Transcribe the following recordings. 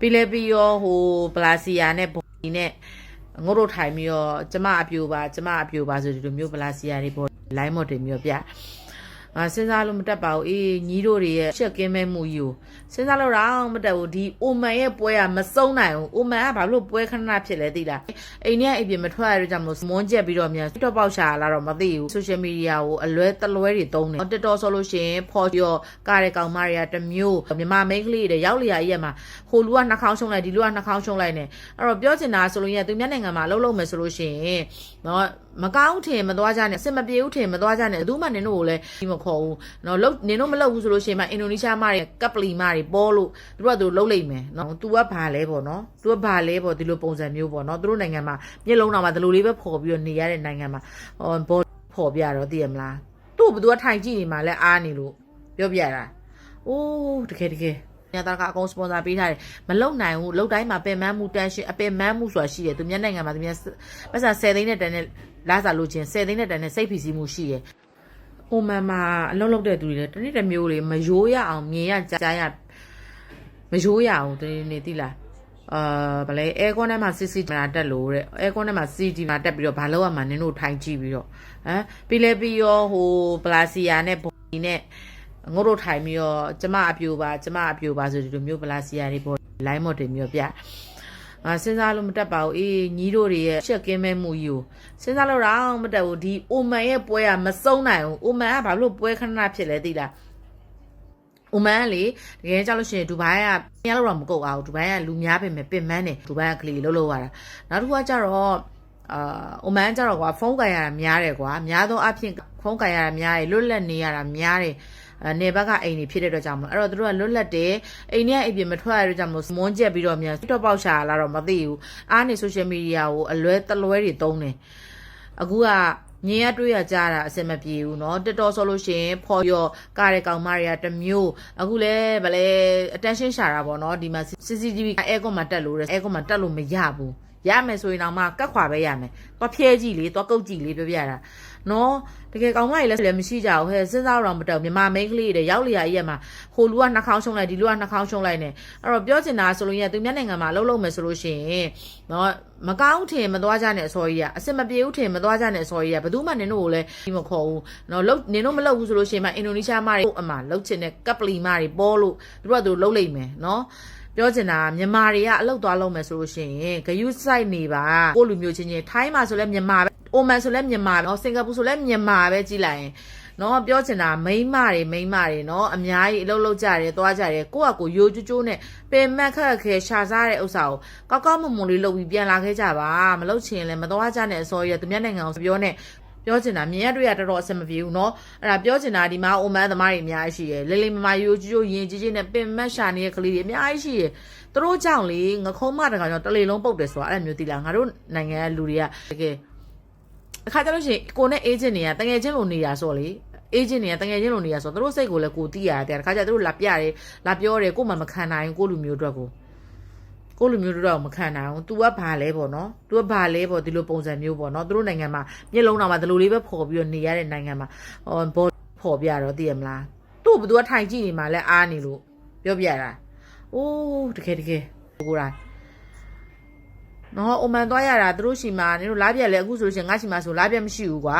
ပြီးလဲပြီးရောဟိုပလာစီယာနဲ့ဘော်ဒီနဲ့ငုတ်တို့ထိုင်ပြီးတော့ကျမအပြိုပါကျမအပြိုပါဆိုဒီလိုမျိုးပလာစီယာတွေပေါ်လိုင်းမော်တင်မျိုးပြ အာစဉ်းစားလို့မတက်ပါဘူးအေးညီတို့တွေရဲ့ရှက်ကင်းမဲမှုကြီးကိုစဉ်းစားလို့တော့မတက်ဘူးဒီအိုမန်ရဲ့ပွဲကမစုံနိုင်ဘူးအိုမန်ကဘာလို့ပွဲခဏခဏဖြစ်လဲသိလားအိမ်ထဲအိမ်ပြင်မထွက်ရတော့ကြမလို့မွန်းကျက်ပြီးတော့မြန်တော့ပေါက်ရှာလာတော့မသိဘူးဆိုရှယ်မီဒီယာကိုအလွဲတလွဲတွေတုံးတယ်တက်တော်ဆိုလို့ရှိရင်ဖော်ပြောကားတဲ့ကောင်မတွေကတစ်မျိုးမြန်မာမိန်းကလေးတွေရောက်လျာကြီးရမှာဟိုလူကနှာခေါင်းရှုံးလိုက်ဒီလူကနှာခေါင်းရှုံးလိုက်နေအဲ့တော့ပြောချင်တာဆိုလို့ရသူများနိုင်ငံမှာလှုပ်လှုပ်မယ်ဆိုလို့ရှိရင်နော်မကောင်းထင်မသွားကြနဲ့အစင်မပြေဘူးထင်မသွားကြနဲ့ဘယ်သူမှနင်တို့ကိုလည်းဒီမခေါ်ဘူးနော်လှုပ်နင်တို့မလှုပ်ဘူးဆိုလို့ရှိရင်မှအင်ဒိုနီးရှားမတွေကပ်ပလီမတွေပေါ်လို့သူတို့ကသူလှုပ်လိုက်မယ်နော် तू ကဘာလဲပေါ့နော် तू ကဘာလဲပေါ့ဒီလိုပုံစံမျိုးပေါ့နော်သူတို့နိုင်ငံမှာမျက်လုံးတော်မှာဒီလိုလေးပဲဖော်ပြီးတော့နေရတဲ့နိုင်ငံမှာဟောဘောဖော်ပြတော့သိရမလားသူ့ဘသူကထိုင်ကြည့်နေမှလဲအားနေလို့ပြောပြတာအိုးတကယ်တကယ်ညတာကအကုန်စပွန်ဆာပေးထားတယ်မလုံနိုင်ဘူးလုံတိုင်းမှာပင်မမှုတန်ရှင်အပင်မမှုဆိုတာရှိတယ်သူများနိုင်ငံမှာသူများပတ်စံ10သိန်းနဲ့တန်နဲ့ လာစားလို့ချင်း10သိန်းနဲ့တန်နဲ့စိတ်ဖိစီးမှုရှိတယ်အိုမန်မှာအလုံးလုံးတဲ့သူတွေလည်းတနေ့တစ်မျိုးတွေမယိုးရအောင်မြင်ရကြားရမယိုးရအောင်တနေ့နေ့သိလားအာဗလဲအဲကွန်ထဲမှာ CCTV မှာတက်လို့တဲ့အဲကွန်ထဲမှာ CCTV မှာတက်ပြီးတော့ဘာလို့ရမှာနင်တို့ထိုင်ကြည့်ပြီးတော့ဟမ်ပြီးလဲပြီးရောဟိုပလာစီယာနဲ့ဘော်ဒီနဲ့ငုတ်တို့ထိုင်ပြီးတော့ကျမအပြိုပါကျမအပြိုပါဆိုဒီလိုမျိုးပလာစီယာတွေပေါ်လိုင်းမော်တင်မျိုးပြ အာစဉ်းစားလို့မတက်ပါဘူးအေးညီတို့တွေရဲ့ရှက်ကင်းမဲမှုကြီးကိုစဉ်းစားလို့တော့မတက်ဘူးဒီအိုမန်ရဲ့ပွဲကမစုံနိုင်ဘူးအိုမန်ကဘာလို့ပွဲခဏခဏဖြစ်လဲသိလား။ဥမန်ကလေတကယ်ကြောက်လို့ရှိရင်ဒူဘိုင်းကပြန်လို့တော့မကုတ်အောင်ဒူဘိုင်းကလူများပင်မဲ့ပင်မန်းတယ်ဒူဘိုင်းကကလေးလှုပ်လှုပ်ရတာ။နောက်တစ်ခုကကြတော့အာဥမန်ကြတော့ကွာဖုန်းကန်ရတာများတယ်ကွာများသောအားဖြင့်ဖုန်းကန်ရတာများတယ်လွတ်လပ်နေရတာများတယ်အ နေဘက်ကအိမ်နေဖြစ်တဲ့အတွက်ကြောင့်မလို့အဲ့တော့သူတို့ကလွတ်လပ်တယ်အိမ်ထဲအိမ်ပြင်မထွက်ရတဲ့အတွက်ကြောင့်မလို့မွန်းကျက်ပြီးတော့မြန်တော့ပေါက်ရှာလာတော့မသိဘူးအားနေဆိုရှယ်မီဒီယာကိုအလွဲတလွဲတွေတုံးတယ်အခုကမြင်ရတွေ့ရကြတာအစင်မပြေဘူးเนาะတက်တော်ဆိုလို့ရှိရင်ဖော်ရောကားတဲ့ကောင်မတွေကတစ်မျိုးအခုလဲဗလဲ attention ရှာတာပေါ့เนาะဒီမှာ CCTV အဲကွန်မှာတက်လို့ရဲအဲကွန်မှာတက်လို့မရဘူး ရမယ်ဆိုရင်တော့မှကတ်ခွာပဲရမယ်သွားဖြဲကြည့်လေသွားကုတ်ကြည့်လေပြောပြတာနော်တကယ်ကောင်မကြီးလည်းလည်းမရှိကြဘူးဟဲ့စဉ်းစားတော့မတော့မြန်မာမိန်းကလေးတွေရောက်လျာကြီးရမှာဟိုလူကနှာခေါင်းရှုံးလိုက်ဒီလူကနှာခေါင်းရှုံးလိုက်နေအဲ့တော့ပြောချင်တာဆိုလို့ရသူများနိုင်ငံမှာလှုပ်လှုပ်မယ်ဆိုလို့ရှိရင်နော်မကောင်းထင်မသွားကြနဲ့အစောကြီးကအစ်မပြေဘူးထင်မသွားကြနဲ့အစောကြီးကဘယ်သူမှနင်တို့ကိုလည်းဒီမခေါ်ဘူးနော်လှုပ်နင်တို့မလှုပ်ဘူးဆိုလို့ရှိရင်မှအင်ဒိုနီးရှားမတွေအမှလှုပ်ချင်တဲ့ကပ်ပလီမတွေပေါ်လို့သူတို့ကသူလှုပ်လိုက်မယ်နော် ပြောချင်တာမြန်မာတွေကအလုတ်သွားလုံးမယ်ဆိုလို့ရှိရင်ဂယုစိုက်နေပါကိုလူမျိုးချင်းချင်းထိုင်းမှာဆိုလဲမြန်မာပဲအိုမန်ဆိုလဲမြန်မာပဲစင်ကာပူဆိုလဲမြန်မာပဲကြည်လိုက်ရင်နော်ပြောချင်တာမိန်းမတွေမိန်းမတွေနော်အများကြီးအလုတ်လုတ်ကြတယ်သွားကြတယ်ကိုကကိုယိုးကျိုးကျိုးနဲ့ပင်မက်ခက်ခဲရှာစားတဲ့ဥစ္စာကိုကောက်ကောက်မွန်မွန်လေးလုပ်ပြီးပြန်လာခဲ့ကြပါမလုပ်ချင်လည်းမသွားကြနဲ့အစောရသူများနိုင်ငံကိုပြောနဲ့ ပြောချင်တာမြင်ရတွေ့ရတော်တော်အဆင်မပြေဘူးเนาะအဲ့ဒါပြောချင်တာဒီမှာအိုမန်သမားတွေအများကြီးရှိရယ်လေးလေးမမရိုးကျိုးရင်ကြီးကြီးနဲ့ပင်မက်ရှာနေတဲ့ကလေးတွေအများကြီးရှိရယ်သူတို့ကြောင့်လေငခုံးမတကောင်ကြောင့်တလေလုံးပုတ်တယ်ဆိုတာအဲ့လိုမျိုးတိလားငါတို့နိုင်ငံရဲ့လူတွေကတကယ်အခါကျလို့ရှိရင်ကိုနဲ့အေဂျင့်တွေကတငယ်ချင်းလိုနေတာဆိုလေအေဂျင့်တွေကတငယ်ချင်းလိုနေတာဆိုသူတို့စိတ်ကိုလည်းကိုတီးရတယ်တခါကျသူတို့လာပြတယ်လာပြောတယ်ကိုမှမခံနိုင်ကိုလူမျိုးအတွက်ကို ကိုလူမျိုးတို့တော့မခံနိုင်ဘူး तू ကဘာလဲပေါ့နော် तू ကဘာလဲပေါ့ဒီလိုပုံစံမျိုးပေါ့နော်သူတို့နိုင်ငံမှာမျက်လုံးတော်မှာဒီလိုလေးပဲဖော်ပြီးတော့နေရတဲ့နိုင်ငံမှာဟောဘောဖော်ပြတော့သိရမလားသူ့ဘသူကထိုင်ကြည့်နေမှလဲအားနေလို့ပြောပြတာအိုးတကယ်တကယ်ကိုယ်တိုင်နော်အိုမန်သွားရတာသူတို့ရှိမှာနင်တို့လားပြက်လဲအခုဆိုလို့ရှိရင်ငါရှိမှာဆိုလားပြက်မရှိဘူးကွာ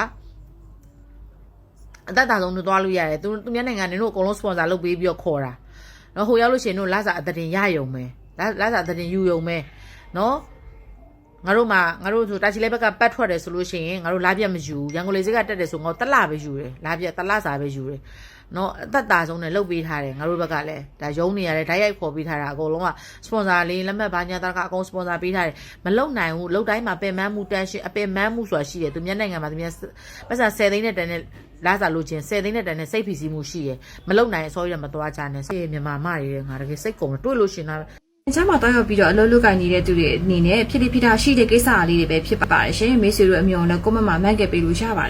အသက်တာဆုံးတို့သွားလို့ရတယ်သူသူများနိုင်ငံနင်တို့အကုန်လုံးစပွန်ဆာလုပ်ပေးပြီးတော့ခေါ်တာနော်ဟိုရောက်လို့ရှိရင်တို့လာစာအသက်တင်ရယုံမယ် လာလာစာအသက်တင်ယူယုံမယ်နော်ငါတို့မှာငါတို့ဆိုတာချီလေးဘက်ကပတ်ထွက်တယ်ဆိုလို့ရှိရင်ငါတို့လာပြက်မယူရန်ကုန်လေစိတ်ကတက်တယ်ဆိုငါတို့တလပဲယူတယ်လာပြက်တလစာပဲယူတယ်နော်အသက်တာဆုံးနဲ့လုတ်ပေးထားတယ်ငါတို့ဘက်ကလည်းဒါယုံနေရတယ်ဓာတ်ရိုက်ခေါ်ပေးထားတာအကုန်လုံးကစပွန်ဆာလေးလက်မှတ်ဘာညာတာကအကုန်စပွန်ဆာပေးထားတယ်မလုတ်နိုင်ဘူးလုတ်တိုင်းမှာပင်မမှုတန်ရှင်အပင်မမှုဆိုတာရှိတယ်သူများနိုင်ငံမှာသူများပတ်စံ10သိန်းနဲ့တန်နဲ့လာစားလို့ချင်း10သိန်းနဲ့တန်နဲ့စိတ်ဖိစီးမှုရှိရယ်မလုတ်နိုင်အစောရမသွားကြနဲ့စိတ်မြန်မာမတွေငါတကယ်စိတ်ကုန်တွေ့လို့ရှင်တာ။ ကျမတော့ရောက်ပြီးတော့အလုပ်လုပ်ကိုင်နေတဲ့သူတွေအနေနဲ့ဖြစ်ဖြစ်ဖြစ်တာရှိတဲ့ကိစ္စအလေးတွေပဲဖြစ်ပါတယ်ရှင်။မိတ်ဆွေတို့အမျိုးနဲ့ကိုမမမှန်ခဲ့ပေးလို့ရပါတယ်